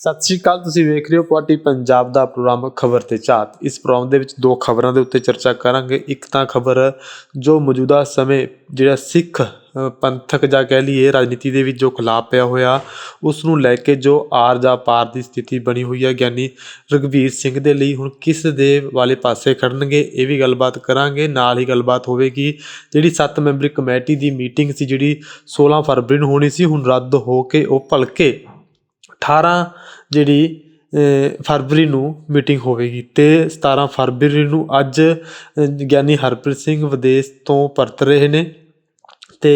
ਸਤਿ ਸ਼੍ਰੀ ਅਕਾਲ, ਤੁਸੀਂ ਵੇਖ ਰਹੇ ਹੋ ਪਾਰਟੀ ਪੰਜਾਬ ਦਾ ਪ੍ਰੋਗਰਾਮ ਖਬਰ ਤੇ ਝਾਤ ਇਸ ਪ੍ਰੋਗਰਾਮ ਦੇ ਵਿੱਚ ਦੋ ਖਬਰਾਂ ਦੇ ਉੱਤੇ ਚਰਚਾ ਕਰਾਂਗੇ। ਇੱਕ ਤਾਂ ਖਬਰ ਜੋ ਮੌਜੂਦਾ ਸਮੇਂ, ਜਿਹੜਾ ਸਿੱਖ ਪੰਥਕ ਜਾਂ ਕਹਿ ਲਈਏ ਰਾਜਨੀਤੀ ਦੇ ਵਿੱਚ ਜੋ ਖਿਲਾਫ ਪਿਆ ਹੋਇਆ, ਉਸ ਨੂੰ ਲੈ ਕੇ ਜੋ ਆਰ ਜਾਂ ਪਾਰ ਦੀ ਸਥਿਤੀ ਬਣੀ ਹੋਈ ਹੈ, ਗਿਆਨੀ ਰਘਵੀਰ ਸਿੰਘ ਦੇ ਲਈ। ਹੁਣ ਕਿਸ ਦੇ ਵਾਲੇ ਪਾਸੇ ਖੜਨਗੇ, ਇਹ ਵੀ ਗੱਲਬਾਤ ਕਰਾਂਗੇ। ਨਾਲ ਹੀ ਗੱਲਬਾਤ ਹੋਵੇਗੀ ਜਿਹੜੀ 7 ਮੈਂਬਰੀ ਕਮੇਟੀ ਦੀ ਮੀਟਿੰਗ ਸੀ, ਜਿਹੜੀ 16 ਫਰਵਰੀ ਨੂੰ ਹੋਣੀ ਸੀ। ਹੁਣ ਰੱਦ ਹੋ ਕੇ ਉਹ ਭਲਕੇ 18 ਜਿਹੜੀ ਫਰਵਰੀ ਨੂੰ ਮੀਟਿੰਗ ਹੋਵੇਗੀ ਤੇ 17 ਫਰਵਰੀ ਨੂੰ ਅੱਜ ਗਿਆਨੀ ਹਰਪ੍ਰੀਤ ਸਿੰਘ ਵਿਦੇਸ਼ ਤੋਂ ਪਰਤ ਰਹੇ ਨੇ ਤੇ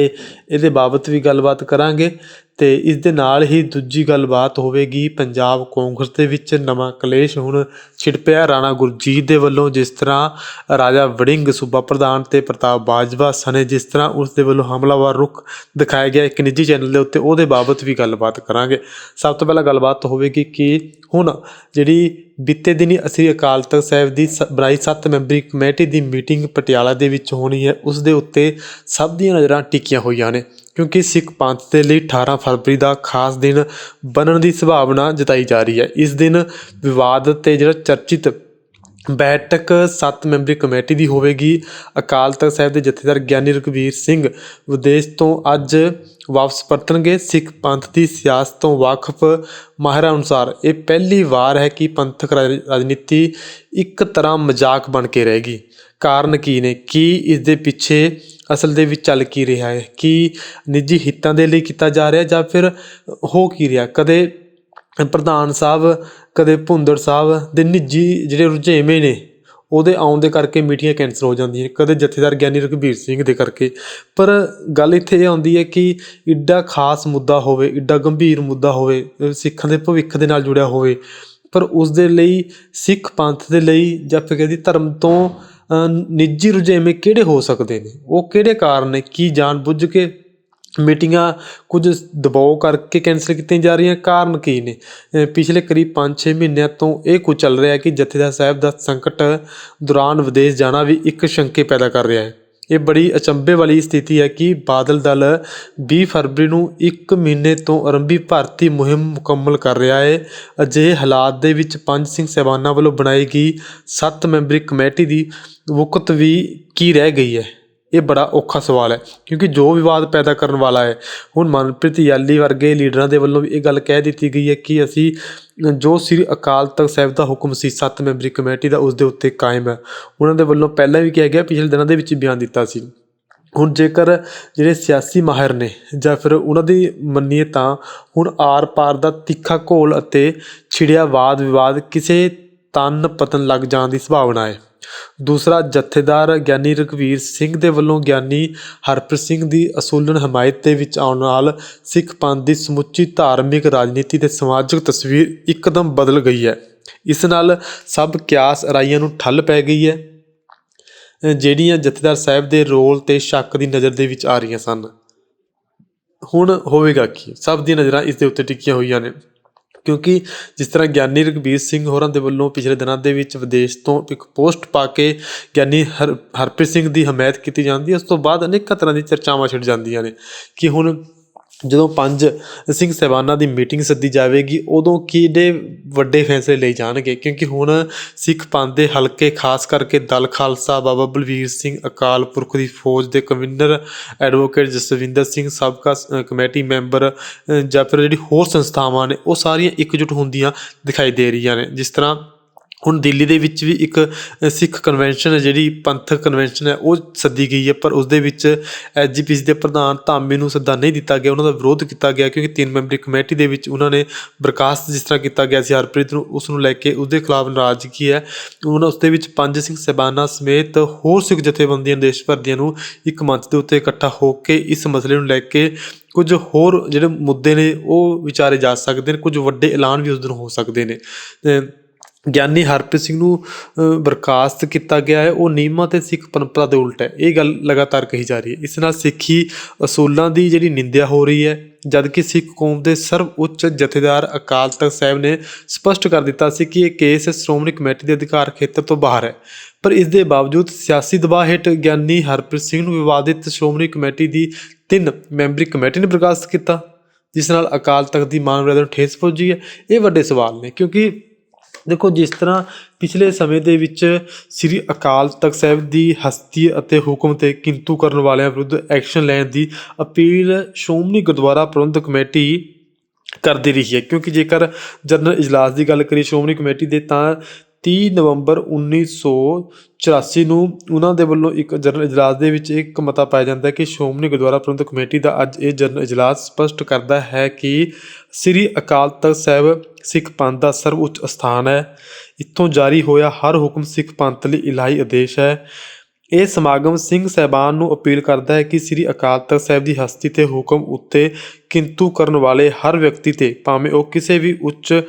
ਇਹਦੇ ਬਾਬਤ ਵੀ ਗੱਲਬਾਤ ਕਰਾਂਗੇ। ਅਤੇ ਇਸ ਦੇ ਨਾਲ ਹੀ ਦੂਜੀ ਗੱਲਬਾਤ ਹੋਵੇਗੀ। ਪੰਜਾਬ ਕਾਂਗਰਸ ਦੇ ਵਿੱਚ ਨਵਾਂ ਕਲੇਸ਼ ਹੁਣ ਛਿੜ ਪਿਆ ਰਾਣਾ ਗੁਰਜੀਤ ਦੇ ਵੱਲੋਂ ਜਿਸ ਤਰ੍ਹਾਂ ਰਾਜਾ ਵੜਿੰਗ ਸੂਬਾ ਪ੍ਰਧਾਨ ਅਤੇ ਪ੍ਰਤਾਪ ਬਾਜਵਾ ਸਣੇ, ਜਿਸ ਤਰ੍ਹਾਂ ਉਸ ਦੇ ਵੱਲੋਂ ਹਮਲਾਵਰ ਰੁਖ ਦਿਖਾਇਆ ਗਿਆ। ਇੱਕ ਨਿੱਜੀ ਚੈਨਲ ਦੇ ਉੱਤੇ ਉਹਦੇ ਬਾਬਤ ਵੀ ਗੱਲਬਾਤ ਕਰਾਂਗੇ। ਸਭ ਤੋਂ ਪਹਿਲਾਂ ਗੱਲਬਾਤ ਹੋਵੇਗੀ ਕਿ ਹੁਣ ਜਿਹੜੀ ਬੀਤੇ ਦਿਨੀ ਅਸੀਂ ਅਕਾਲ ਤਖਤ ਸਾਹਿਬ ਦੀ ਸ- ਬਣਾਈ 7 ਮੈਂਬਰੀ ਕਮੇਟੀ ਦੀ ਮੀਟਿੰਗ ਪਟਿਆਲਾ ਦੇ ਵਿੱਚ ਹੋਣੀ ਹੈ, ਉਸ ਦੇ ਉੱਤੇ ਸਭ ਦੀਆਂ ਨਜ਼ਰਾਂ ਟਿਕੀਆਂ ਹੋਈਆਂ ਨੇ। ਕਿਉਂਕਿ ਸਿੱਖ ਪੰਥ ਦੇ ਲਈ 18 ਫਰਵਰੀ ਦਾ ਖਾਸ ਦਿਨ ਬਣਨ ਦੀ ਸੰਭਾਵਨਾ ਜਤਾਈ ਜਾ ਰਹੀ ਹੈ। ਇਸ ਦਿਨ ਵਿਵਾਦ ਅਤੇ ਜਿਹੜਾ ਚਰਚਿਤ ਬੈਠਕ ਸੱਤ ਮੈਂਬਰੀ ਕਮੇਟੀ ਦੀ ਹੋਵੇਗੀ। ਅਕਾਲ ਤਖਤ ਸਾਹਿਬ ਦੇ ਜਥੇਦਾਰ ਗਿਆਨੀ ਰਘਵੀਰ ਸਿੰਘ ਵਿਦੇਸ਼ ਤੋਂ ਅੱਜ ਵਾਪਸ ਪਰਤਣਗੇ। ਸਿੱਖ ਪੰਥ ਦੀ ਸਿਆਸਤ ਤੋਂ ਵਾਕਫ ਮਾਹਿਰਾਂ ਅਨੁਸਾਰ ਇਹ ਪਹਿਲੀ ਵਾਰ ਹੈ ਕਿ ਪੰਥਕ ਰਾਜ- ਰਾਜਨੀਤੀ ਇੱਕ ਤਰ੍ਹਾਂ ਮਜ਼ਾਕ ਬਣ ਕੇ ਰਹੇਗੀ। ਕਾਰਨ ਕੀ ਨੇ? ਕੀ ਇਸ ਦੇ ਪਿੱਛੇ ਅਸਲ ਦੇ ਵਿੱਚ ਚੱਲ ਕੀ ਰਿਹਾ ਹੈ? ਕੀ ਨਿੱਜੀ ਹਿੱਤਾਂ ਦੇ ਲਈ ਕੀਤਾ ਜਾ ਰਿਹਾ ਜਾਂ ਫਿਰ ਹੋ ਕੀ ਰਿਹਾ? ਕਦੇ ਪ੍ਰਧਾਨ ਸਾਹਿਬ, ਕਦੇ ਭੁੰਦੜ ਸਾਹਿਬ ਦੇ ਨਿੱਜੀ ਜਿਹੜੇ ਰੁਝੇਵੇਂ ਨੇ, ਉਹਦੇ ਆਉਣ ਦੇ ਕਰਕੇ ਮੀਟਿੰਗਾਂ ਕੈਂਸਲ ਹੋ ਜਾਂਦੀਆਂ ਕਦੇ ਜਥੇਦਾਰ ਗਿਆਨੀ ਰਘਬੀਰ ਸਿੰਘ ਦੇ ਕਰਕੇ। ਪਰ ਗੱਲ ਇੱਥੇ ਇਹ ਆਉਂਦੀ ਹੈ ਕਿ ਇੱਡਾ ਖਾਸ ਮੁੱਦਾ ਹੋਵੇ, ਇੱਡਾ ਗੰਭੀਰ ਮੁੱਦਾ ਹੋਵੇ ਸਿੱਖਾਂ ਦੇ ਭਵਿੱਖ ਦੇ ਨਾਲ ਜੁੜਿਆ ਹੋਵੇ, ਪਰ ਉਸ ਦੇ ਲਈ ਸਿੱਖ ਪੰਥ ਦੇ ਲਈ ਜਾਂ ਫਿਰ ਕਹਿੰਦੀ ਧਰਮ ਤੋਂ ਨਿੱਜੀ ਰੁਝੇਵੇਂ ਕਿਹੜੇ ਹੋ ਸਕਦੇ ਨੇ? ਉਹ ਕਿਹੜੇ ਕਾਰਨ ਨੇ? ਕੀ ਜਾਣ ਬੁੱਝ ਕੇ ਮੀਟਿੰਗਾਂ ਕੁਝ ਦਬਾਓ ਕਰਕੇ ਕੈਂਸਲ ਕੀਤੀਆਂ ਜਾ ਰਹੀਆਂ? ਕਾਰਨ ਕੀ ਨੇ? ਪਿਛਲੇ ਕਰੀਬ 5-6 ਮਹੀਨਿਆਂ ਤੋਂ ਇਹ ਕੁਝ ਚੱਲ ਰਿਹਾ ਕਿ ਜਥੇਦਾਰ ਸਾਹਿਬ ਦਾ ਸੰਕਟ ਦੌਰਾਨ ਵਿਦੇਸ਼ ਜਾਣਾ ਵੀ ਇੱਕ ਸ਼ੰਕੇ ਪੈਦਾ ਕਰ ਰਿਹਾ ਹੈ। ਇਹ ਬੜੀ ਅਚੰਭੇ ਵਾਲੀ ਸਥਿਤੀ ਹੈ ਕਿ ਬਾਦਲ ਦਲ ਵੀਹ ਫਰਵਰੀ ਨੂੰ ਇੱਕ ਮਹੀਨੇ ਤੋਂ ਆਰੰਭੀ ਭਰਤੀ ਮੁਹਿੰਮ ਮੁਕੰਮਲ ਕਰ ਰਿਹਾ ਹੈ। ਅਜਿਹੇ ਹਾਲਾਤ ਦੇ ਵਿੱਚ ਪੰਜ ਸਿੰਘ ਸਾਹਿਬਾਨਾਂ ਵੱਲੋਂ ਬਣਾਈ ਗਈ ਸੱਤ ਮੈਂਬਰੀ ਕਮੇਟੀ ਦੀ ਵੁਕਤ ਵੀ ਕੀ ਰਹਿ ਗਈ ਹੈ? ਇਹ ਬੜਾ ਔਖਾ ਸਵਾਲ ਹੈ, ਕਿਉਂਕਿ ਜੋ ਵਿਵਾਦ ਪੈਦਾ ਕਰਨ ਵਾਲਾ ਹੈ, ਹੁਣ ਮਨਪ੍ਰੀਤ ਯਾਲੀ ਵਰਗੇ ਲੀਡਰਾਂ ਦੇ ਵੱਲੋਂ ਵੀ ਇਹ ਗੱਲ ਕਹਿ ਦਿੱਤੀ ਗਈ ਹੈ ਕਿ ਅਸੀਂ ਜੋ ਸ੍ਰੀ ਅਕਾਲ ਤਖਤ ਸਾਹਿਬ ਦਾ ਹੁਕਮ ਸੀ, ਸੱਤ ਮੈਂਬਰੀ ਕਮੇਟੀ ਦਾ, ਉਸ ਦੇ ਉੱਤੇ ਕਾਇਮ ਹੈ। ਉਹਨਾਂ ਦੇ ਵੱਲੋਂ ਪਹਿਲਾਂ ਵੀ ਕਿਹਾ ਗਿਆ, ਪਿਛਲੇ ਦਿਨਾਂ ਦੇ ਵਿੱਚ ਬਿਆਨ ਦਿੱਤਾ ਸੀ। ਹੁਣ ਜੇਕਰ ਜਿਹੜੇ ਸਿਆਸੀ ਮਾਹਿਰ ਨੇ, ਜਾਂ ਫਿਰ ਉਹਨਾਂ ਦੀ ਮੰਨੀਏ ਤਾਂ, ਹੁਣ ਆਰ ਪਾਰ ਦਾ ਤਿੱਖਾ ਘੋਲ ਅਤੇ ਛਿੜਿਆ ਵਾਦ ਵਿਵਾਦ ਕਿਸੇ ਤਨ ਪਤਨ ਲੱਗ ਜਾਣ ਦੀ ਸੰਭਾਵਨਾ ਹੈ। ਦੂਸਰਾ, ਜਥੇਦਾਰ ਗਿਆਨੀ ਰਘਵੀਰ ਸਿੰਘ ਦੇ ਵੱਲੋਂ ਗਿਆਨੀ ਹਰਪ੍ਰੀਤ ਸਿੰਘ ਦੀ ਅਸੂਲਨ ਹਮਾਇਤ ਦੇ ਵਿੱਚ ਆਉਣ ਨਾਲ ਸਿੱਖ ਪੰਥ ਦੀ ਸਮੁੱਚੀ ਧਾਰਮਿਕ ਰਾਜਨੀਤੀ ਤੇ ਸਮਾਜਿਕ ਤਸਵੀਰ ਇੱਕਦਮ ਬਦਲ ਗਈ ਹੈ। ਇਸ ਨਾਲ ਸਭ ਕਿਆਸ ਅਰਾਈਆਂ ਨੂੰ ਠੱਲ ਪੈ ਗਈ ਹੈ ਜਿਹੜੀਆਂ ਜਥੇਦਾਰ ਸਾਹਿਬ ਦੇ ਰੋਲ ਤੇ ਸ਼ੱਕ ਦੀ ਨਜ਼ਰ ਦੇ ਵਿੱਚ ਆ ਰਹੀਆਂ ਸਨ। ਹੁਣ ਹੋਵੇਗਾ ਕੀ? ਸਭ ਦੀਆਂ ਨਜ਼ਰਾਂ ਇਸ ਦੇ ਉੱਤੇ ਟਿਕੀਆਂ ਹੋਈਆਂ ਨੇ। ਕਿਉਂਕਿ ਜਿਸ ਤਰ੍ਹਾਂ ਗਿਆਨੀ ਰਘਬੀਰ ਸਿੰਘ ਹੋਰਾਂ ਦੇ ਵੱਲੋਂ ਪਿਛਲੇ ਦਿਨਾਂ ਦੇ ਵਿੱਚ ਵਿਦੇਸ਼ ਤੋਂ ਇੱਕ ਪੋਸਟ ਪਾ ਕੇ ਗਿਆਨੀ ਹਰ, ਹਰਪ੍ਰੀਤ ਸਿੰਘ ਦੀ ਹਮਾਇਤ ਕੀਤੀ ਜਾਂਦੀ ਹੈ, ਉਸ ਤੋਂ ਬਾਅਦ ਅਨੇਕਾਂ ਤਰ੍ਹਾਂ ਦੀ ਚਰਚਾਵਾਂ ਛਿੜ ਜਾਂਦੀਆਂ ਨੇ ਕਿ ਹੁਣ ਜਦੋਂ ਪੰਜ ਸਿੰਘ ਸਾਹਿਬਾਨਾਂ ਦੀ ਮੀਟਿੰਗ ਸੱਦੀ ਜਾਵੇਗੀ, ਉਦੋਂ ਕਿਹੜੇ ਵੱਡੇ ਫੈਸਲੇ ਲਏ ਜਾਣਗੇ? ਕਿਉਂਕਿ ਹੁਣ ਸਿੱਖ ਪੰਥ ਦੇ ਹਲਕੇ, ਖਾਸ ਕਰਕੇ ਦਲ ਖਾਲਸਾ, ਬਾਬਾ ਬਲਵੀਰ ਸਿੰਘ ਅਕਾਲ ਪੁਰਖ ਦੀ ਫੌਜ ਦੇ ਕਨਵੀਨਰ ਐਡਵੋਕੇਟ ਜਸਵਿੰਦਰ ਸਿੰਘ, ਸਾਬਕਾ ਕਮੇਟੀ ਮੈਂਬਰ ਜਾਂ ਫਿਰ ਜਿਹੜੀ ਹੋਰ ਸੰਸਥਾਵਾਂ ਨੇ, ਉਹ ਸਾਰੀਆਂ ਇਕਜੁੱਟ ਹੁੰਦੀਆਂ ਦਿਖਾਈ ਦੇ ਰਹੀਆਂ ਨੇ। ਜਿਸ ਤਰ੍ਹਾਂ ਹੁਣ ਦਿੱਲੀ ਦੇ ਵਿੱਚ ਵੀ ਇੱਕ ਸਿੱਖ ਕਨਵੈਨਸ਼ਨ ਹੈ, ਜਿਹੜੀ ਪੰਥਕ ਕਨਵੈਨਸ਼ਨ ਹੈ, ਉਹ ਸੱਦੀ ਗਈ ਹੈ, ਪਰ ਉਸ ਦੇ ਵਿੱਚ ਐਸਜੀਪੀਸੀ ਦੇ ਪ੍ਰਧਾਨ ਧਾਮੀ ਨੂੰ ਸੱਦਾ ਨਹੀਂ ਦਿੱਤਾ ਗਿਆ, ਉਹਨਾਂ ਦਾ ਵਿਰੋਧ ਕੀਤਾ ਗਿਆ, ਕਿਉਂਕਿ ਤਿੰਨ ਮੈਂਬਰੀ ਕਮੇਟੀ ਦੇ ਵਿੱਚ ਉਹਨਾਂ ਨੇ ਬਰਖਾਸਤ ਜਿਸ ਤਰ੍ਹਾਂ ਕੀਤਾ ਗਿਆ ਸੀ, ਹਰਪ੍ਰੀਤ ਨੂੰ, ਉਸ ਨੂੰ ਲੈ ਕੇ ਉਸ ਦੇ ਖਿਲਾਫ ਨਾਰਾਜ਼ਗੀ ਹੈ। ਉਹਨਾਂ ਉਸ ਦੇ ਵਿੱਚ ਪੰਜ ਸਿੰਘ ਸਹਿਬਾਨਾਂ ਸਮੇਤ ਹੋਰ ਸਿੱਖ ਜਥੇਬੰਦੀਆਂ, ਦੇਸ਼ ਭਰ ਦੀਆਂ ਨੂੰ ਇੱਕ ਮੰਚ ਦੇ ਉੱਤੇ ਇਕੱਠਾ ਹੋ ਕੇ ਇਸ ਮਸਲੇ ਨੂੰ ਲੈ ਕੇ ਕੁਝ ਹੋਰ ਜਿਹੜੇ ਮੁੱਦੇ ਨੇ, ਉਹ ਵਿਚਾਰੇ ਜਾ ਸਕਦੇ ਨੇ, ਕੁਝ ਵੱਡੇ ਐਲਾਨ ਵੀ ਉਸ ਦਿਨ ਹੋ ਸਕਦੇ ਨੇ। ਗਿਆਨੀ ਹਰਪ੍ਰੀਤ ਸਿੰਘ ਨੂੰ ਬਰਖਾਸਤ ਕੀਤਾ ਗਿਆ ਹੈ। ਉਹ ਨਿਯਮਾਂ ਤੇ ਸਿੱਖ ਪਰੰਪਰਾ ਦੇ ਉਲਟ ਹੈ। ਇਹ ਗੱਲ ਲਗਾਤਾਰ ਕਹੀ ਜਾ ਰਹੀ ਹੈ। ਇਸ ਨਾਲ ਸਿੱਖੀ ਅਸੂਲਾਂ ਦੀ ਜਿਹੜੀ ਨਿੰਦਿਆ ਹੋ ਰਹੀ ਹੈ, ਜਦਕਿ ਸਿੱਖ ਕੌਮ ਦੇ ਸਰਵ ਉੱਚ ਜਥੇਦਾਰ ਅਕਾਲ ਤਖਤ ਸਾਹਿਬ ਨੇ ਸਪਸ਼ਟ ਕਰ ਦਿੱਤਾ ਸੀ ਕਿ ਇਹ ਕੇਸ ਸ਼੍ਰੋਮਣੀ ਕਮੇਟੀ ਦੇ ਅਧਿਕਾਰ ਖੇਤਰ ਤੋਂ ਬਾਹਰ ਹੈ। ਪਰ ਇਸ ਦੇ ਬਾਵਜੂਦ ਸਿਆਸੀ ਦਬਾਅ ਹੇਠ ਗਿਆਨੀ ਹਰਪ੍ਰੀਤ ਸਿੰਘ ਨੂੰ ਵਿਵਾਦਿਤ ਸ਼੍ਰੋਮਣੀ ਕਮੇਟੀ ਦੀ ਤਿੰਨ ਮੈਂਬਰੀ ਕਮੇਟੀ ਨੇ ਬਰਖਾਸਤ ਕੀਤਾ, ਜਿਸ ਨਾਲ ਅਕਾਲ ਤਖਤ ਦੀ ਮਾਨ ਮਰਿਆਦਾ ਨੂੰ ਠੇਸ ਪਹੁੰਚੀ ਹੈ। ਇਹ ਵੱਡੇ ਸਵਾਲ ਨੇ, ਕਿਉਂਕਿ ਦੇਖੋ, ਜਿਸ ਤਰ੍ਹਾਂ ਪਿਛਲੇ ਸਮੇਂ ਦੇ ਵਿੱਚ ਸ੍ਰੀ ਅਕਾਲ ਤਖਤ ਸਾਹਿਬ ਦੀ ਹਸਤੀ ਅਤੇ ਹੁਕਮ ਤੇ ਕਿੰਤੂ ਕਰਨ ਵਾਲਿਆਂ ਵਿਰੁੱਧ ਐਕਸ਼ਨ ਲੈਣ ਦੀ ਅਪੀਲ ਸ਼੍ਰੋਮਣੀ ਗੁਰਦੁਆਰਾ ਪ੍ਰਬੰਧਕ ਕਮੇਟੀ ਕਰਦੀ ਰਹੀ ਹੈ। ਕਿਉਂਕਿ ਜੇਕਰ ਜਨਰਲ ਇਜਲਾਸ ਦੀ ਗੱਲ ਕਰੀਏ ਸ਼੍ਰੋਮਣੀ ਕਮੇਟੀ ਦੇ, ਤਾਂ ਤੀਹ ਨਵੰਬਰ 1984 ਨੂੰ ਉਹਨਾਂ ਦੇ ਵੱਲੋਂ ਇੱਕ ਜਨਰਲ ਇਜਲਾਸ ਦੇ ਵਿੱਚ ਇੱਕ ਮਤਾ ਪਾਇਆ ਜਾਂਦਾ ਹੈ ਕਿ ਸ਼੍ਰੋਮਣੀ ਗੁਰਦੁਆਰਾ ਪ੍ਰਬੰਧਕ ਕਮੇਟੀ ਦਾ ਅੱਜ ਇਹ ਜਨਰਲ ਇਜਲਾਸ ਸਪਸ਼ਟ ਕਰਦਾ ਹੈ ਕਿ ਸ੍ਰੀ ਅਕਾਲ ਤਖਤ ਸਾਹਿਬ ਸਿੱਖ ਪੰਥ ਦਾ ਸਰਵਉੱਚ ਸਥਾਨ ਹੈ। ਇੱਥੋਂ ਜਾਰੀ ਹੋਇਆ ਹਰ ਹੁਕਮ ਸਿੱਖ ਪੰਥ ਲਈ ਇਲਾਹੀ ਆਦੇਸ਼ ਹੈ। ਇਹ ਸਮਾਗਮ ਸਿੰਘ ਸਹਿਬਾਨ ਨੂੰ ਅਪੀਲ ਕਰਦਾ ਹੈ ਕਿ ਸ੍ਰੀ ਅਕਾਲ ਤਖਤ ਸਾਹਿਬ ਦੀ ਹਸਤੀ ਤੇ ਹੁਕਮ ਉੱਤੇ ਕਿੰਤੂ ਕਰਨ ਵਾਲੇ ਹਰ ਵਿਅਕਤੀ ਤੇ, ਭਾਵੇਂ ਉਹ ਕਿਸੇ ਵੀ ਉੱਚ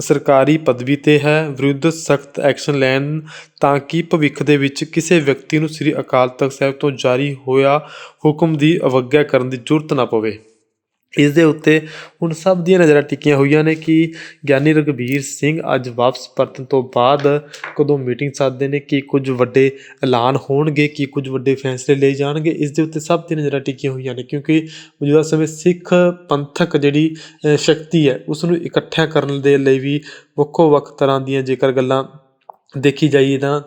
ਸਰਕਾਰੀ ਪਦਵੀ ਤੇ ਹੈ, ਵਿਰੁੱਧ ਸਖਤ ਐਕਸ਼ਨ ਲੈਣ ਤਾਂ ਕਿ ਭਵਿੱਖ ਦੇ ਵਿੱਚ ਕਿਸੇ ਵਿਅਕਤੀ ਨੂੰ ਸ੍ਰੀ ਅਕਾਲ ਤਖਤ ਸਾਹਿਬ ਤੋਂ ਜਾਰੀ ਹੋਇਆ ਹੁਕਮ ਦੀ ਅਵੱਗਿਆ ਕਰਨ ਦੀ ਜ਼ਰੂਰਤ ਨਾ ਪਵੇ? ਇਸ ਦੇ ਉੱਤੇ ਹੁਣ ਸਭ ਦੀਆਂ ਨਜ਼ਰਾਂ ਟਿਕੀਆਂ ਹੋਈਆਂ ਨੇ ਕਿ ਗਿਆਨੀ ਰਘਬੀਰ ਸਿੰਘ ਅੱਜ ਵਾਪਸ ਪਰਤਣ ਤੋਂ ਬਾਅਦ ਕਦੋਂ ਮੀਟਿੰਗ ਸੱਦਦੇ ਨੇ, ਕੀ ਕੁਝ ਵੱਡੇ ਐਲਾਨ ਹੋਣਗੇ, ਕੀ ਕੁਝ ਵੱਡੇ ਫੈਸਲੇ ਲਏ ਜਾਣਗੇ, ਇਸ ਦੇ ਉੱਤੇ ਸਭ ਦੀਆਂ ਨਜ਼ਰਾਂ ਟਿਕੀਆਂ ਹੋਈਆਂ ਨੇ ਕਿਉਂਕਿ ਮੌਜੂਦਾ ਸਮੇਂ ਸਿੱਖ ਪੰਥਕ ਜਿਹੜੀ ਸ਼ਕਤੀ ਹੈ ਉਸ ਨੂੰ ਇਕੱਠਿਆਂ ਕਰਨ ਦੇ ਲਈ ਵੀ ਵੱਖੋ ਵੱਖ ਤਰ੍ਹਾਂ ਦੀਆਂ ਜੇਕਰ ਗੱਲਾਂ ਦੇਖੀ ਜਾਈਏ ਤਾਂ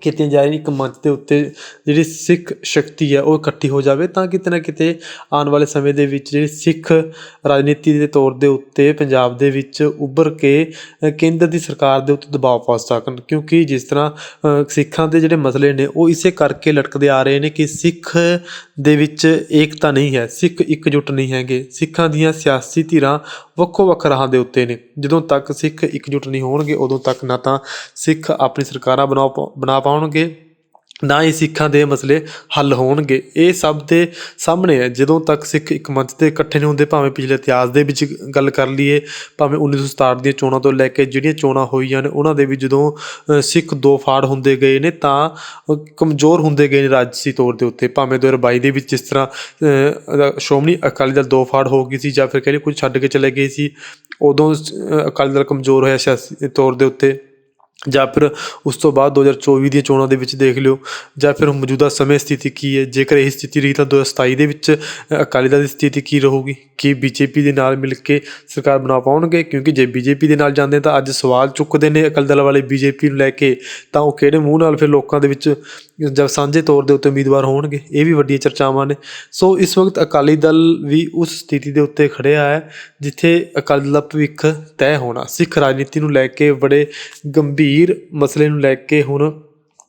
ਕੀਤੀਆਂ ਜਾ ਰਹੀਆਂ ਇੱਕ ਮੰਚ ਦੇ ਉੱਤੇ ਜਿਹੜੀ ਸਿੱਖ ਸ਼ਕਤੀ ਹੈ ਉਹ ਇਕੱਠੀ ਹੋ ਜਾਵੇ, ਤਾਂ ਕਿਤੇ ਨਾ ਕਿਤੇ ਆਉਣ ਵਾਲੇ ਸਮੇਂ ਦੇ ਵਿੱਚ ਜਿਹੜੀ ਸਿੱਖ ਰਾਜਨੀਤੀ ਦੇ ਤੌਰ ਦੇ ਉੱਤੇ ਪੰਜਾਬ ਦੇ ਵਿੱਚ ਉੱਭਰ ਕੇ ਕੇਂਦਰ ਦੀ ਸਰਕਾਰ ਦੇ ਉੱਤੇ ਦਬਾਅ ਪਾ ਸਕਣ। ਕਿਉਂਕਿ ਜਿਸ ਤਰ੍ਹਾਂ ਸਿੱਖਾਂ ਦੇ ਜਿਹੜੇ ਮਸਲੇ ਨੇ, ਉਹ ਇਸੇ ਕਰਕੇ ਲਟਕਦੇ ਆ ਰਹੇ ਨੇ ਕਿ ਸਿੱਖ ਦੇ ਵਿੱਚ ਏਕਤਾ ਨਹੀਂ ਹੈ, ਸਿੱਖ ਇਕਜੁੱਟ ਨਹੀਂ ਹੈਗੇ। ਸਿੱਖਾਂ ਦੀਆਂ ਸਿਆਸੀ ਧਿਰਾਂ ਵੱਖੋ ਵੱਖ ਰਾਹਾਂ ਦੇ ਉੱਤੇ ਨੇ। ਜਦੋਂ ਤੱਕ ਸਿੱਖ ਇਕਜੁੱਟ ਨਹੀਂ ਹੋਣਗੇ, ਉਦੋਂ ਤੱਕ ਨਾ ਤਾਂ ਸਿੱਖ ਆਪਣੀ ਸਰਕਾਰਾਂ ਬਣਾ ਪਾ- ਬਣਾ ਪਾਉਣਗੇ। ਨਾ ਹੀ ਸਿੱਖਾਂ ਦੇ ਮਸਲੇ ਹੱਲ ਹੋਣਗੇ। ਇਹ ਸਭ ਦੇ ਸਾਹਮਣੇ ਹੈ। ਜਦੋਂ ਤੱਕ ਸਿੱਖ ਇੱਕ ਮੰਚ ਤੇ ਇਕੱਠੇ ਨਹੀਂ ਹੁੰਦੇ ਭਾਵੇਂ ਪਿਛਲੇ ਇਤਿਹਾਸ ਦੇ ਵਿੱਚ ਗੱਲ ਕਰ ਲਈਏ ਭਾਵੇਂ 1967 ਦੀਆਂ ਚੋਣਾਂ ਤੋਂ ਲੈ ਕੇ ਜਿਹੜੀਆਂ ਚੋਣਾਂ ਹੋਈਆਂ ਨੇ ਉਹਨਾਂ ਦੇ ਵੀ ਜਦੋਂ ਸਿੱਖ ਦੋ ਫਾੜ ਹੁੰਦੇ ਗਏ ਨੇ ਤਾਂ ਕਮਜ਼ੋਰ ਹੁੰਦੇ ਗਏ ਨੇ ਰਾਜਸੀ ਤੌਰ ਦੇ ਉੱਤੇ। ਭਾਵੇਂ 2022 ਦੇ ਵਿੱਚ ਜਿਸ ਤਰ੍ਹਾਂ ਅ, ਸ਼੍ਰੋਮਣੀ ਅਕਾਲੀ ਦਲ ਦੋ ਫਾੜ ਹੋ ਗਈ ਸੀ ਜਾਂ ਫਿਰ ਕਹਿੰਦੇ ਕੁਝ ਛੱਡ ਕੇ ਚਲੇ ਗਏ ਸੀ ਉਦੋਂ ਅਕਾਲੀ ਦਲ ਕਮਜ਼ੋਰ ਹੋਇਆ ਸਿਆਸੀ ਤੌਰ ਦੇ ਉੱਤੇ। ਜਾਂ ਫਿਰ ਉਸ ਤੋਂ ਬਾਅਦ 2024 ਦੀਆਂ ਚੋਣਾਂ ਦੇ ਵਿੱਚ ਦੇਖ ਲਿਓ, ਜਾਂ ਫਿਰ ਮੌਜੂਦਾ ਸਮੇਂ ਸਥਿਤੀ ਕੀ ਹੈ? ਜੇਕਰ ਇਹ ਸਥਿਤੀ ਰਹੀ ਤਾਂ 2027 ਦੇ ਵਿੱਚ ਅਕਾਲੀ ਦਲ ਦੀ ਸਥਿਤੀ ਕੀ ਰਹੂਗੀ? ਕੀ ਬੀਜੇਪੀ ਦੇ ਨਾਲ ਮਿਲ ਕੇ ਸਰਕਾਰ ਬਣਾ ਪਾਉਣਗੇ? ਕਿਉਂਕਿ ਜੇ ਬੀਜੇਪੀ ਦੇ ਨਾਲ ਜਾਂਦੇ ਤਾਂ ਅੱਜ ਸਵਾਲ ਚੁੱਕਦੇ ਨੇ ਅਕਾਲੀ ਦਲ ਵਾਲੇ ਬੀਜੇਪੀ ਨੂੰ ਲੈ ਕੇ, ਤਾਂ ਉਹ ਕਿਹੜੇ ਮੂੰਹ ਨਾਲ ਫਿਰ ਲੋਕਾਂ ਦੇ ਵਿੱਚ ਜਦ ਸਾਂਝੇ ਤੌਰ ਦੇ ਉੱਤੇ ਉਮੀਦਵਾਰ ਹੋਣਗੇ? ਇਹ ਵੀ ਵੱਡੀਆਂ ਚਰਚਾਵਾਂ ਨੇ। ਸੋ ਇਸ ਵਕਤ ਅਕਾਲੀ ਦਲ ਵੀ ਉਸ ਸਥਿਤੀ ਦੇ ਉੱਤੇ ਖੜਿਆ ਹੈ, ਜਿੱਥੇ ਅਕਾਲੀ ਦਲ ਦਾ ਭਵਿੱਖ ਤੈਅ ਹੋਣਾ, ਸਿੱਖ ਰਾਜਨੀਤੀ ਨੂੰ ਲੈ ਕੇ ਬੜੇ ਗੰਭੀਰ ਮਸਲੇ ਨੂੰ ਲੈ ਕੇ ਹੁਣ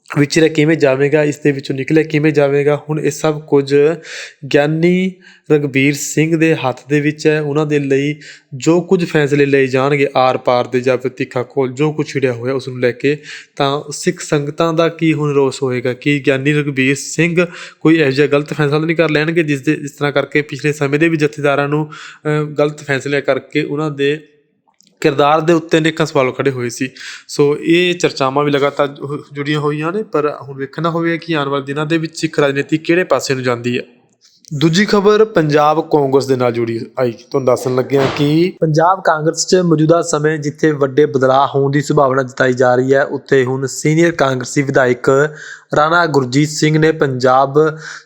ਵਿਚਰਿਆ ਕਿਵੇਂ ਜਾਵੇਗਾ, ਇਸ ਦੇ ਵਿੱਚੋਂ ਨਿਕਲਿਆ ਕਿਵੇਂ ਜਾਵੇਗਾ, ਹੁਣ ਇਹ ਸਭ ਕੁਝ ਗਿਆਨੀ ਰਗਬੀਰ ਸਿੰਘ ਦੇ ਹੱਥ ਦੇ ਵਿੱਚ ਹੈ। ਉਹਨਾਂ ਦੇ ਲਈ ਜੋ ਕੁਝ ਫੈਸਲੇ ਲਏ ਜਾਣਗੇ ਆਰ ਪਾਰ ਦੇ ਜਾਂ ਫਿਰ ਤਿੱਖਾ ਕੋਲ ਜੋ ਕੁਝ ਛਿੜਿਆ ਹੋਇਆ ਉਸ ਨੂੰ ਲੈ ਕੇ, ਤਾਂ ਸਿੱਖ ਸੰਗਤਾਂ ਦਾ ਕੀ ਹੁਣ ਰੋਸ ਹੋਏਗਾ? ਕਿ ਗਿਆਨੀ ਰਗਬੀਰ ਸਿੰਘ ਕੋਈ ਇਹੋ ਜਿਹਾ ਗਲਤ ਫੈਸਲਾ ਤਾਂ ਨਹੀਂ ਕਰ ਲੈਣਗੇ, ਜਿਸ ਦੇ, ਇਸ ਤਰ੍ਹਾਂ ਕਰਕੇ ਪਿਛਲੇ ਸਮੇਂ ਦੇ ਵੀ ਜਥੇਦਾਰਾਂ ਨੂੰ ਗਲਤ ਫੈਸਲੇ ਕਰਕੇ ਉਹਨਾਂ ਦੇ ਕਿਰਦਾਰ ਦੇ ਉੱਤੇ ਅਨੇਕਾਂ ਸਵਾਲ ਖੜ੍ਹੇ ਹੋਏ ਸੀ। ਸੋ ਇਹ ਚਰਚਾਵਾਂ ਵੀ ਲਗਾਤਾਰ ਜੁੜੀਆਂ ਹੋਈਆਂ ਨੇ, ਪਰ ਹੁਣ ਵੇਖਣਾ ਹੋਵੇਗਾ ਕਿ ਆਉਣ ਵਾਲੇ ਦਿਨਾਂ ਦੇ ਵਿੱਚ ਸਿੱਖ ਰਾਜਨੀਤੀ ਕਿਹੜੇ ਪਾਸੇ ਨੂੰ ਜਾਂਦੀ ਹੈ। ਦੂਜੀ ਖਬਰ, ਪੰਜਾਬ ਕਾਂਗਰਸ ਦੇ ਨਾਲ ਜੁੜੀ ਆਈ। ਤੁਹਾਨੂੰ ਦੱਸਣ ਲੱਗਿਆ ਕਿ ਪੰਜਾਬ ਕਾਂਗਰਸ 'ਚ ਮੌਜੂਦਾ ਸਮੇਂ ਜਿੱਥੇ ਵੱਡੇ ਬਦਲਾਅ ਹੋਣ ਦੀ ਸੰਭਾਵਨਾ ਜਤਾਈ ਜਾ ਰਹੀ ਹੈ, ਉੱਥੇ ਹੁਣ ਸੀਨੀਅਰ ਕਾਂਗਰਸੀ ਵਿਧਾਇਕ ਰਾਣਾ ਗੁਰਜੀਤ ਸਿੰਘ ਨੇ ਪੰਜਾਬ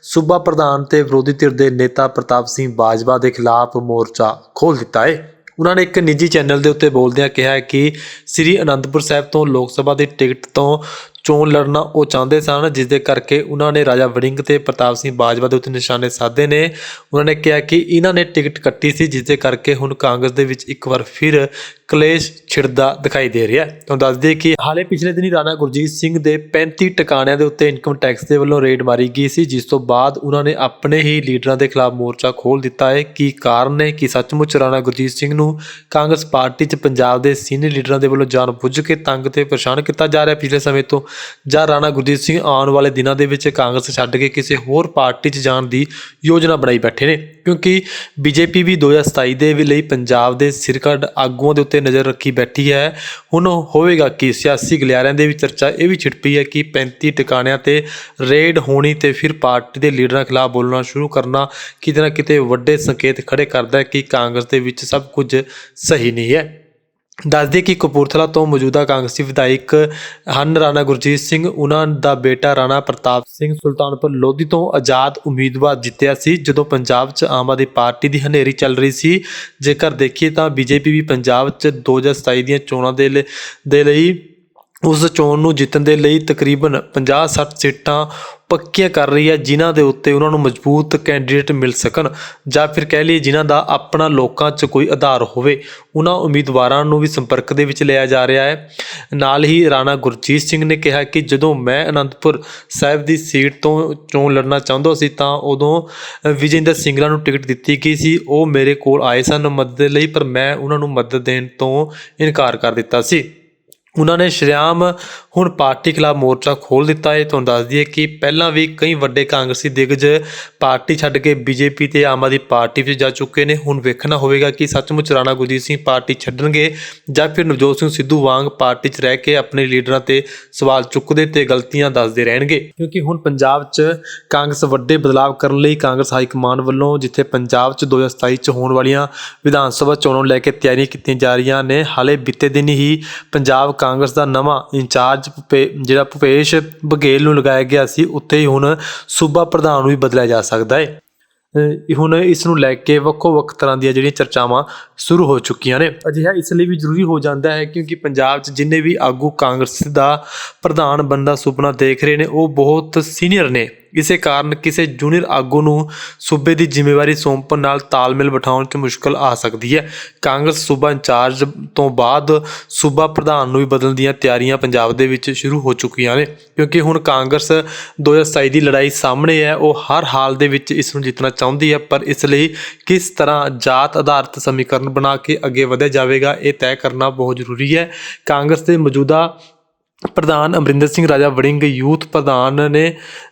ਸੂਬਾ ਪ੍ਰਧਾਨ ਤੇ ਵਿਰੋਧੀ ਧਿਰ ਦੇ ਨੇਤਾ ਪ੍ਰਤਾਪ ਸਿੰਘ ਬਾਜਵਾ ਦੇ ਖਿਲਾਫ ਮੋਰਚਾ ਖੋਲ੍ਹ ਦਿੱਤਾ ਹੈ ਉਹਨਾਂ ਨੇ ਇੱਕ ਨਿੱਜੀ ਚੈਨਲ ਦੇ ਉੱਤੇ ਬੋਲਦਿਆਂ ਕਿਹਾ ਕਿ ਸ੍ਰੀ ਅਨੰਦਪੁਰ ਸਾਹਿਬ ਤੋਂ ਲੋਕ ਸਭਾ ਦੀ ਟਿਕਟ ਤੋਂ ਚੋਣ ਲੜਨਾ ਉਹ ਚਾਹੁੰਦੇ ਸਨ ਜਿਸ ਦੇ ਕਰਕੇ ਉਹਨਾਂ ਨੇ ਰਾਜਾ ਵੜਿੰਗ ਤੇ ਪ੍ਰਤਾਪ ਸਿੰਘ ਬਾਜਵਾ ਦੇ ਉੱਤੇ ਨਿਸ਼ਾਨੇ ਸਾਧੇ ਨੇ। ਉਹਨਾਂ ਨੇ ਕਿਹਾ ਕਿ ਇਹਨਾਂ ਨੇ ਟਿਕਟ ਕੱਟੀ ਸੀ ਜਿਸ ਦੇ ਕਰਕੇ ਹੁਣ ਕਾਂਗਰਸ ਦੇ ਵਿੱਚ ਇੱਕ ਵਾਰ ਫਿਰ ਕਲੇਸ਼ ਛਿੜਦਾ ਦਿਖਾਈ ਦੇ ਰਿਹਾ ਹੈ। ਤੁਹਾਨੂੰ ਦੱਸ ਦਈਏ ਕਿ ਹਾਲੇ ਪਿਛਲੇ ਦਿਨੀ ਰਾਣਾ ਗੁਰਜੀਤ ਸਿੰਘ ਦੇ 35 ਟਿਕਾਣਿਆਂ ਦੇ ਉੱਤੇ ਇਨਕਮ ਟੈਕਸ ਦੇ ਵੱਲੋਂ ਰੇਡ ਮਾਰੀ ਗਈ ਸੀ, ਜਿਸ ਤੋਂ ਬਾਅਦ ਉਹਨਾਂ ਨੇ ਆਪਣੇ ਹੀ ਲੀਡਰਾਂ ਦੇ ਖਿਲਾਫ ਮੋਰਚਾ ਖੋਲ੍ਹ ਦਿੱਤਾ ਹੈ। ਕੀ ਕਾਰਨ ਹੈ ਕਿ ਸੱਚਮੁੱਚ ਰਾਣਾ ਗੁਰਜੀਤ ਸਿੰਘ ਨੂੰ ਕਾਂਗਰਸ ਪਾਰਟੀ 'ਚ ਪੰਜਾਬ ਦੇ ਸੀਨੀਅਰ ਲੀਡਰਾਂ ਦੇ ਵੱਲੋਂ ਜਾਣਬੁੱਝ ਕੇ ਤੰਗ ਤੇ ਪਰੇਸ਼ਾਨ ਕੀਤਾ ਜਾ ਰਿਹਾ ਪਿਛਲੇ ਸਮੇਂ ਤੋਂ ਜਾਂ ਰਾਣਾ ਗੁਰਜੀਤ ਸਿੰਘ ਆਉਣ ਵਾਲੇ ਦਿਨਾਂ ਦੇ ਵਿੱਚ ਕਾਂਗਰਸ ਛੱਡ ਕੇ ਕਿਸੇ ਹੋਰ ਪਾਰਟੀ 'ਚ ਜਾਣ ਦੀ ਯੋਜਨਾ ਬਣਾਈ ਬੈਠੇ ਨੇ। ਕਿਉਂਕਿ ਬੀਜੇਪੀ ਵੀ 2027 ਦੇ ਵੀ ਲਈ ਪੰਜਾਬ ਦੇ ਸਿਰਕੱਢ ਆਗੂਆਂ ਦੇ ਉੱਤੇ ਨਜ਼ਰ ਰੱਖੀ ਬੈਠੀ ਹੈ। ਹੁਣ ਹੋਵੇਗਾ ਕਿ? ਸਿਆਸੀ ਗਲਿਆਰਿਆਂ ਦੇ ਵੀ ਚਰਚਾ ਇਹ ਵੀ ਛਿੜਪੀ ਹੈ ਕਿ 35 ਟਿਕਾਣਿਆਂ ਤੇ ਰੇਡ ਹੋਣੀ ਤੇ ਫਿਰ ਪਾਰਟੀ ਦੇ ਲੀਡਰਾਂ ਖਿਲਾਫ ਬੋਲਣਾ ਸ਼ੁਰੂ ਕਰਨਾ ਕਿਤੇ ਨਾ ਕਿਤੇ ਵੱਡੇ ਸੰਕੇਤ ਖੜੇ ਕਰਦਾ ਹੈ ਕਿ ਕਾਂਗਰਸ ਦੇ ਵਿੱਚ ਸਭ ਕੁਝ ਸਹੀ ਨਹੀਂ ਹੈ। ਦੱਸ ਕਿ ਕਪੂਰਥਲਾ ਤੋਂ ਮੌਜੂਦਾ ਕਾਂਗਰਸੀ ਵਿਧਾਇਕ ਹਨ ਰਾਣਾ ਗੁਰਜੀਤ ਸਿੰਘ, ਉਹਨਾਂ ਦਾ ਬੇਟਾ ਰਾਣਾ ਪ੍ਰਤਾਪ ਸਿੰਘ ਸੁਲਤਾਨਪੁਰ ਲੋਧੀ ਤੋਂ ਆਜ਼ਾਦ ਉਮੀਦਵਾਰ ਜਿੱਤਿਆ ਸੀ, ਜਦੋਂ ਪੰਜਾਬ 'ਚ ਆਮ ਆਦਮੀ ਪਾਰਟੀ ਦੀ ਹਨੇਰੀ ਚੱਲ ਰਹੀ ਸੀ। ਜੇਕਰ ਦੇਖੀਏ ਤਾਂ ਬੀਜੇਪੀ ਵੀ ਪੰਜਾਬ 'ਚ 2027 ਦੀਆਂ ਚੋਣਾਂ ਦੇ ਲਈ ਦੇ ਲਈ ਉਸ ਚੋਣ ਨੂੰ ਜਿੱਤਣ ਦੇ ਲਈ ਤਕਰੀਬਨ 50-60 ਸੀਟਾਂ ਪੱਕੀਆਂ ਕਰ ਰਹੀ ਹੈ ਜਿਨ੍ਹਾਂ ਦੇ ਉੱਤੇ ਉਹਨਾਂ ਨੂੰ ਮਜ਼ਬੂਤ ਕੈਂਡੀਡੇਟ ਮਿਲ ਸਕਣ ਜਾਂ ਫਿਰ ਕਹਿ ਲਈਏ ਜਿਨ੍ਹਾਂ ਦਾ ਆਪਣਾ ਲੋਕਾਂ 'ਚ ਕੋਈ ਆਧਾਰ ਹੋਵੇ। ਉਹਨਾਂ ਉਮੀਦਵਾਰਾਂ ਨੂੰ ਵੀ ਸੰਪਰਕ ਦੇ ਵਿੱਚ ਲਿਆ ਜਾ ਰਿਹਾ ਹੈ। ਨਾਲ ਹੀ ਰਾਣਾ ਗੁਰਜੀਤ ਸਿੰਘ ਨੇ ਕਿਹਾ ਕਿ ਜਦੋਂ ਮੈਂ ਅਨੰਦਪੁਰ ਸਾਹਿਬ ਦੀ ਸੀਟ ਤੋਂ ਚੋਣ ਲੜਨਾ ਚਾਹੁੰਦਾ ਸੀ ਤਾਂ ਉਦੋਂ ਅ, ਵਿਜੇਂਦਰ ਸਿੰਗਲਾ ਨੂੰ ਟਿਕਟ ਦਿੱਤੀ ਗਈ ਸੀ। ਉਹ ਮੇਰੇ ਕੋਲ ਆਏ ਸਨ ਮਦਦ ਲਈ ਪਰ ਮੈਂ ਉਹਨਾਂ ਨੂੰ ਮਦਦ ਦੇਣ ਤੋਂ ਇਨਕਾਰ ਕਰ ਦਿੱਤਾ ਸੀ। ਉਹਨਾਂ ਨੇ ਸ਼੍ਰੀਆਮ ਹੁਣ ਪਾਰਟੀ ਖਿਲਾਫ ਮੋਰਚਾ ਖੋਲ ਦਿੱਤਾ ਹੈ। ਤੁਹਾਨੂੰ ਦੱਸ ਦਈਏ ਕਿ ਪਹਿਲਾਂ ਵੀ ਕਈ ਵੱਡੇ ਕਾਂਗਰਸੀ ਦਿੱਗਜ਼ ਪਾਰਟੀ ਛੱਡ ਕੇ ਬੀਜੇਪੀ ਤੇ ਆਮ ਆਦਮੀ ਪਾਰਟੀ ਵਿੱਚ ਜਾ ਚੁੱਕੇ ਨੇ। ਹੁਣ ਵੇਖਣਾ ਹੋਵੇਗਾ ਕਿ ਸੱਚਮੁੱਚ ਰਾਣਾ ਗੁਰਜੀਤ ਸਿੰਘ ਪਾਰਟੀ ਛੱਡਣਗੇ ਜਾਂ ਫਿਰ ਨਵਜੋਤ ਸਿੰਘ ਸਿੱਧੂ ਵਾਂਗ ਪਾਰਟੀ 'ਚ ਰਹਿ ਕੇ ਆਪਣੇ ਲੀਡਰਾਂ ਤੇ ਸਵਾਲ ਚੁੱਕਦੇ ਤੇ ਗਲਤੀਆਂ ਦੱਸਦੇ ਰਹਿਣਗੇ। ਕਿਉਂਕਿ ਹੁਣ ਪੰਜਾਬ 'ਚ ਕਾਂਗਰਸ ਵੱਡੇ ਬਦਲਾਅ ਕਰਨ ਲਈ ਕਾਂਗਰਸ ਹਾਈ ਕਮਾਂਡ ਵੱਲੋਂ ਜਿੱਥੇ ਪੰਜਾਬ 'ਚ 2027 'ਚ ਹੋਣ ਵਾਲੀਆਂ ਵਿਧਾਨ ਸਭਾ ਚੋਣਾਂ ਨੂੰ ਲੈ ਕੇ ਤਿਆਰੀਆਂ ਕੀਤੀਆਂ ਜਾ ਰਹੀਆਂ ਨੇ, ਹਾਲੇ ਬੀਤੇ ਦਿਨ ਹੀ ਪੰਜਾਬ ਕਾਂਗਰਸ ਦਾ ਨਵਾਂ ਇੰਚਾਰਜ ਭੁਪੇ- ਜਿਹੜਾ ਭੁਪੇਸ਼ ਬਘੇਲ ਨੂੰ ਲਗਾਇਆ ਗਿਆ ਸੀ, ਉੱਥੇ ਹੀ ਹੁਣ ਸੂਬਾ ਪ੍ਰਧਾਨ ਨੂੰ ਵੀ ਬਦਲਿਆ ਜਾ ਸਕਦਾ ਹੈ। ਹੁਣ ਇਸ ਨੂੰ ਲੈ ਕੇ ਵੱਖੋ ਵੱਖ ਤਰ੍ਹਾਂ ਦੀਆਂ ਜਿਹੜੀਆਂ ਚਰਚਾਵਾਂ ਸ਼ੁਰੂ ਹੋ ਚੁੱਕੀਆਂ ਨੇ। ਅਜਿਹਾ ਇਸ ਲਈ ਵੀ ਜ਼ਰੂਰੀ ਹੋ ਜਾਂਦਾ ਹੈ ਕਿਉਂਕਿ ਪੰਜਾਬ 'ਚ ਜਿੰਨੇ ਵੀ ਆਗੂ ਕਾਂਗਰਸ ਦਾ ਪ੍ਰਧਾਨ ਬਣਨ ਸੁਪਨਾ ਦੇਖ ਰਹੇ ਨੇ, ਉਹ ਬਹੁਤ ਸੀਨੀਅਰ ਨੇ। ਇਸੇ ਕਾਰਨ ਕਿਸੇ ਜੂਨੀਅਰ ਆਗੂ ਨੂੰ ਸੂਬੇ ਦੀ ਜ਼ਿੰਮੇਵਾਰੀ ਸੌਂਪਣ ਨਾਲ ਤਾਲਮੇਲ ਬਿਠਾਉਣ 'ਚ ਮੁਸ਼ਕਲ ਆ ਸਕਦੀ ਹੈ। ਕਾਂਗਰਸ ਸੂਬਾ ਇੰਚਾਰਜ ਤੋਂ ਬਾਅਦ ਸੂਬਾ ਪ੍ਰਧਾਨ ਨੂੰ ਵੀ ਬਦਲਣ ਦੀਆਂ ਤਿਆਰੀਆਂ ਪੰਜਾਬ ਦੇ ਵਿੱਚ ਸ਼ੁਰੂ ਹੋ ਚੁੱਕੀਆਂ ਨੇ, ਕਿਉਂਕਿ ਹੁਣ ਕਾਂਗਰਸ 2027 ਦੀ ਲੜਾਈ ਸਾਹਮਣੇ ਹੈ, ਉਹ ਹਰ ਹਾਲ ਦੇ ਵਿੱਚ ਇਸ ਨੂੰ ਜਿੱਤਣਾ ਚਾਹੁੰਦੀ ਹੈ, ਪਰ ਇਸ ਲਈ ਕਿਸ ਤਰ੍ਹਾਂ ਜਾਤ ਆਧਾਰਿਤ ਸਮੀਕਰਨ ਬਣਾ ਕੇ ਅੱਗੇ ਵਧਿਆ ਜਾਵੇਗਾ, ਇਹ ਤੈਅ ਕਰਨਾ ਬਹੁਤ ਜ਼ਰੂਰੀ ਹੈ। ਕਾਂਗਰਸ ਦੇ ਮੌਜੂਦਾ ਪ੍ਰਧਾਨ ਅਮਰਿੰਦਰ ਸਿੰਘ ਰਾਜਾ ਵੜਿੰਗ ਯੂਥ ਪ੍ਰਧਾਨ ਨੇ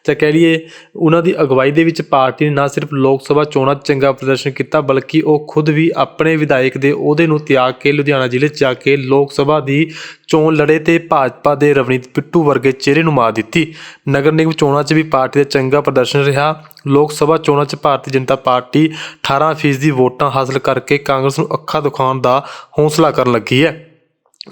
ਜਾਂ ਕਹਿ ਲਈਏ, ਉਹਨਾਂ ਦੀ ਅਗਵਾਈ ਦੇ ਵਿੱਚ ਪਾਰਟੀ ਨੇ ਨਾ ਸਿਰਫ ਲੋਕ ਸਭਾ ਚੋਣਾਂ 'ਚ ਚੰਗਾ ਪ੍ਰਦਰਸ਼ਨ ਕੀਤਾ, ਬਲਕਿ ਉਹ ਖੁਦ ਵੀ ਆਪਣੇ ਵਿਧਾਇਕ ਦੇ ਅਹੁਦੇ ਨੂੰ ਤਿਆਗ ਕੇ ਲੁਧਿਆਣਾ ਜ਼ਿਲ੍ਹੇ 'ਚ ਜਾ ਕੇ ਲੋਕ ਸਭਾ ਦੀ ਚੋਣ ਲੜੇ ਤੇ ਭਾਜਪਾ ਦੇ ਰਵਨੀਤ ਪਿੱਟੂ ਵਰਗੇ ਚਿਹਰੇ ਨੂੰ ਮਾਰ ਦਿੱਤੀ। ਨਗਰ ਨਿਗਮ ਚੋਣਾਂ 'ਚ ਵੀ ਪਾਰਟੀ ਦਾ ਚੰਗਾ ਪ੍ਰਦਰਸ਼ਨ ਰਿਹਾ। ਲੋਕ ਸਭਾ ਚੋਣਾਂ 'ਚ ਭਾਰਤੀ ਜਨਤਾ ਪਾਰਟੀ 18% ਦੀ ਵੋਟਾਂ ਹਾਸਲ ਕਰਕੇ ਕਾਂਗਰਸ ਨੂੰ ਅੱਖਾਂ ਦਿਖਾਉਣ ਦਾ ਹੌਸਲਾ ਕਰਨ ਲੱਗੀ ਹੈ।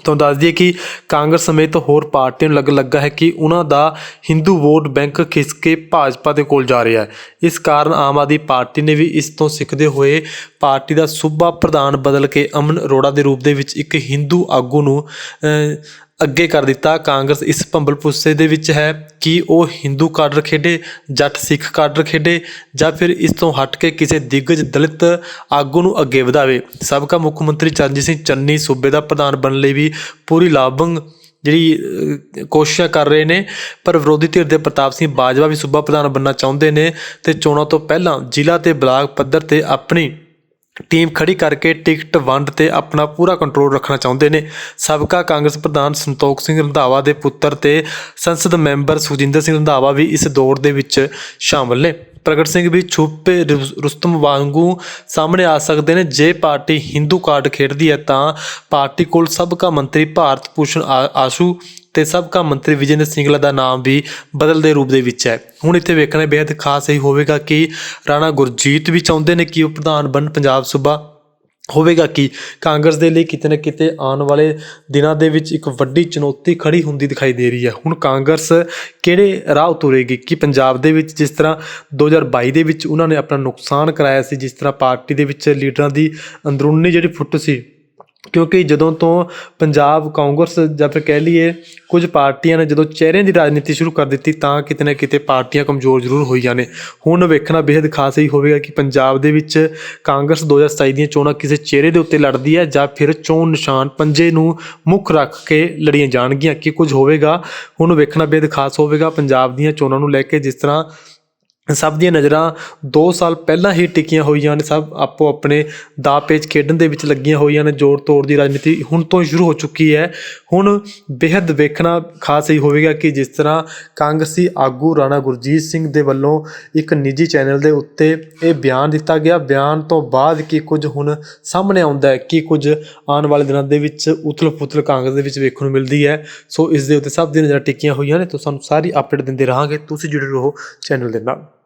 ਤੁਹਾਨੂੰ ਦੱਸ ਦਈਏ ਕਿ ਕਾਂਗਰਸ ਸਮੇਤ ਹੋਰ ਪਾਰਟੀਆਂ ਨੂੰ ਲੱਗ ਲੱਗਾ ਹੈ ਕਿ ਉਹਨਾਂ ਦਾ ਹਿੰਦੂ ਵੋਟ ਬੈਂਕ ਖਿੱਚ ਕੇ ਭਾਜਪਾ ਦੇ ਕੋਲ ਜਾ ਰਿਹਾ ਹੈ। ਇਸ ਕਾਰਨ ਆਮ ਆਦਮੀ ਪਾਰਟੀ ਨੇ ਵੀ ਇਸ ਤੋਂ ਸਿੱਖਦੇ ਹੋਏ ਪਾਰਟੀ ਦਾ ਸੂਬਾ ਪ੍ਰਧਾਨ ਬਦਲ ਕੇ ਅਮਨ ਅਰੋੜਾ ਦੇ ਰੂਪ ਦੇ ਵਿੱਚ ਇੱਕ ਹਿੰਦੂ ਆਗੂ ਨੂੰ ਅੱਗੇ ਕਰ ਦਿੱਤਾ। ਕਾਂਗਰਸ ਇਸ ਭੰਬਲ ਪੁੱਸੇ ਦੇ ਵਿੱਚ ਹੈ ਕਿ ਉਹ ਹਿੰਦੂ ਕਾਡਰ ਖੇਡੇ, ਜੱਟ ਸਿੱਖ ਕਾਡਰ ਖੇਡੇ ਜਾਂ ਫਿਰ ਇਸ ਤੋਂ ਹਟ ਕੇ ਕਿਸੇ ਦਿੱਗਜ ਦਲਿਤ ਆਗੂ ਨੂੰ ਅੱਗੇ ਵਧਾਵੇ। ਸਾਬਕਾ ਮੁੱਖ ਮੰਤਰੀ ਚਰਨਜੀਤ ਸਿੰਘ ਚੰਨੀ ਸੂਬੇ ਦਾ ਪ੍ਰਧਾਨ ਬਣਨ ਲਈ ਵੀ ਪੂਰੀ ਲਾਭੰਗ ਜਿਹੜੀ ਕੋਸ਼ਿਸ਼ਾਂ ਕਰ ਰਹੇ ਨੇ। ਪਰ ਵਿਰੋਧੀ ਧਿਰ ਦੇ ਪ੍ਰਤਾਪ ਸਿੰਘ ਬਾਜਵਾ ਵੀ ਸੂਬਾ ਪ੍ਰਧਾਨ ਬਣਨਾ ਚਾਹੁੰਦੇ ਨੇ ਤੇ ਚੋਣਾਂ ਤੋਂ ਪਹਿਲਾਂ ਜ਼ਿਲ੍ਹਾ ਤੇ ਬਲਾਕ ਪੱਧਰ ਤੇ ਆਪਣੀ ਟੀਮ ਖੜੀ ਕਰਕੇ ਟਿਕਟ ਵੰਡ ਤੇ ਆਪਣਾ ਪੂਰਾ ਕੰਟਰੋਲ ਰੱਖਣਾ ਚਾਹੁੰਦੇ ਨੇ। ਸਾਬਕਾ ਕਾਂਗਰਸ ਪ੍ਰਧਾਨ ਸੰਤੋਖ ਸਿੰਘ ਰੰਧਾਵਾ ਦੇ ਪੁੱਤਰ ਤੇ ਸੰਸਦ ਮੈਂਬਰ ਸੁਖਜਿੰਦਰ ਸਿੰਘ ਰੰਧਾਵਾ ਵੀ ਇਸ ਦੌੜ ਦੇ ਵਿੱਚ ਸ਼ਾਮਲ ਨੇ। ਪ੍ਰਗਟ ਸਿੰਘ ਵੀ ਛੁਪੇ ਰੁਸ- ਰੁਸਤਮ ਵਾਂਗੂ ਸਾਹਮਣੇ ਆ ਸਕਦੇ ਨੇ। ਜੇ ਪਾਰਟੀ ਹਿੰਦੂ ਕਾਰਡ ਖੇਡਦੀ ਹੈ ਤਾਂ ਪਾਰਟੀ ਕੋਲ ਸਾਬਕਾ ਮੰਤਰੀ ਭਾਰਤ ਭੂਸ਼ਣ ਆ- ਆਸ਼ੂ ਤੇ ਸਾਬਕਾ ਮੰਤਰੀ ਵਿਜੇਂਦਰ ਸਿੰਗਲਾ ਦਾ ਨਾਮ ਵੀ ਬਦਲਦੇ ਰੂਪ ਦੇ ਵਿੱਚ ਹੈ। ਹੁਣ ਇੱਥੇ ਵੇਖਣਾ ਬੇहद ਖਾਸ ਇਹ ਹੋਵੇਗਾ ਕਿ ਰਾਣਾ ਗੁਰਜੀਤ ਵੀ ਚਾਹੁੰਦੇ ਨੇ ਕਿ ਉਹ ਪ੍ਰਧਾਨ ਬਣ ਪੰਜਾਬ ਸੂਬਾ। ਹੋਵੇਗਾ ਕਿ ਕਾਂਗਰਸ ਦੇ ਲਈ ਕਿਤੇ ਨਾ ਕਿਤੇ ਆਉਣ ਵਾਲੇ ਦਿਨਾਂ ਦੇ ਵਿੱਚ ਇੱਕ ਵੱਡੀ ਚੁਣੌਤੀ ਖੜੀ ਹੁੰਦੀ ਦਿਖਾਈ ਦੇ ਰਹੀ ਹੈ। ਹੁਣ ਕਾਂਗਰਸ ਕਿਹੜੇ ਰਾਹ ਤੁਰੇਗੀ ਕਿ ਪੰਜਾਬ ਦੇ ਵਿੱਚ ਜਿਸ ਤਰ੍ਹਾਂ 2022 ਦੇ ਵਿੱਚ ਉਹਨਾਂ ਨੇ ਆਪਣਾ ਨੁਕਸਾਨ ਕਰਾਇਆ ਸੀ, ਜਿਸ ਤਰ੍ਹਾਂ ਪਾਰਟੀ ਦੇ ਵਿੱਚ ਲੀਡਰਾਂ ਦੀ ਅੰਦਰੂਨੀ ਜਿਹੜੀ ਫੁੱਟ ਸੀ ਕਿਉਂਕਿ ਜਦੋਂ ਤੋਂ ਪੰਜਾਬ, ਕਾਂਗਰਸ ਜਾਂ ਫਿਰ ਕਹਿ ਲਈਏ ਕੁਝ ਪਾਰਟੀਆਂ ਨੇ ਜਦੋਂ ਚਿਹਰਿਆਂ ਦੀ ਰਾਜਨੀਤੀ ਸ਼ੁਰੂ ਕਰ ਦਿੱਤੀ ਤਾਂ ਕਿਤੇ ਨਾ ਕਿਤੇ ਪਾਰਟੀਆਂ ਕਮਜ਼ੋਰ ਜ਼ਰੂਰ ਹੋਈਆਂ ਨੇ। ਹੁਣ ਵੇਖਣਾ ਬੇहद ਖਾਸ ਹੀ ਹੋਵੇਗਾ ਕਿ ਪੰਜਾਬ ਦੇ ਵਿੱਚ ਕਾਂਗਰਸ 2027 ਦੀਆਂ ਚੋਣਾਂ ਕਿਸੇ ਚਿਹਰੇ ਦੇ ਉੱਤੇ ਲੜਦੀ ਹੈ ਜਾਂ ਫਿਰ ਚੋਣ ਨਿਸ਼ਾਨ ਪੰਜੇ ਨੂੰ ਮੁੱਖ ਰੱਖ ਕੇ ਲੜੀਆਂ ਜਾਣਗੀਆਂ, ਕਿ ਕੁਝ ਹੋਵੇਗਾ। ਹੁਣ ਵੇਖਣਾ ਬੇहद ਖਾਸ ਹੋਵੇਗਾ ਪੰਜਾਬ ਦੀਆਂ ਚੋਣਾਂ ਨੂੰ ਲੈ ਕੇ ਜਿਸ ਤਰ੍ਹਾਂ ਸਭ ਦੀਆਂ ਨਜ਼ਰਾਂ ਦੋ ਸਾਲ ਪਹਿਲਾਂ ਹੀ ਟਿਕੀਆਂ ਹੋਈਆਂ ਨੇ ਸਭ ਆਪੋ ਆਪਣੇ ਦਾ ਪੇਚ ਖੇਡਣ ਦੇ ਵਿੱਚ ਲੱਗੀਆਂ ਹੋਈਆਂ ਨੇ ਜੋੜ ਤੋੜ ਦੀ ਰਾਜਨੀਤੀ ਹੁਣ ਤੋਂ ਹੀ ਸ਼ੁਰੂ ਹੋ ਚੁੱਕੀ ਹੈ। ਹੁਣ ਬੇहद ਵੇਖਣਾ ਖਾਸ ਹੀ ਹੋਵੇਗਾ ਕਿ ਜਿਸ ਤਰ੍ਹਾਂ ਕਾਂਗਰਸੀ ਆਗੂ ਰਾਣਾ ਗੁਰਜੀਤ ਸਿੰਘ ਦੇ ਵੱਲੋਂ ਇੱਕ ਨਿੱਜੀ ਚੈਨਲ ਦੇ ਉੱਤੇ ਇਹ ਬਿਆਨ ਦਿੱਤਾ ਗਿਆ। ਬਿਆਨ ਤੋਂ ਬਾਅਦ ਕੀ ਕੁਝ ਹੁਣ ਸਾਹਮਣੇ ਆਉਂਦਾ ਹੈ, ਕੀ ਕੁਝ ਆਉਣ ਵਾਲੇ ਦਿਨਾਂ ਦੇ ਵਿੱਚ ਉਥਲ-ਪੁਥਲ ਕਾਂਗਰਸ ਦੇ ਵਿੱਚ ਵੇਖਣ ਨੂੰ ਮਿਲਦੀ ਹੈ। ਸੋ ਇਸ ਦੇ ਉੱਤੇ ਸਭ ਦੀਆਂ ਨਜ਼ਰਾਂ ਟਿਕੀਆਂ ਹੋਈਆਂ ਨੇ। ਤਾਂ ਸਾਨੂੰ ਸਾਰੀ ਅਪਡੇਟ ਦਿੰਦੇ ਰਹਾਂਗੇ। ਤੁਸੀਂ ਜੁੜੇ ਰਹੋ ਚੈਨਲ ਦੇ ਨਾਲ।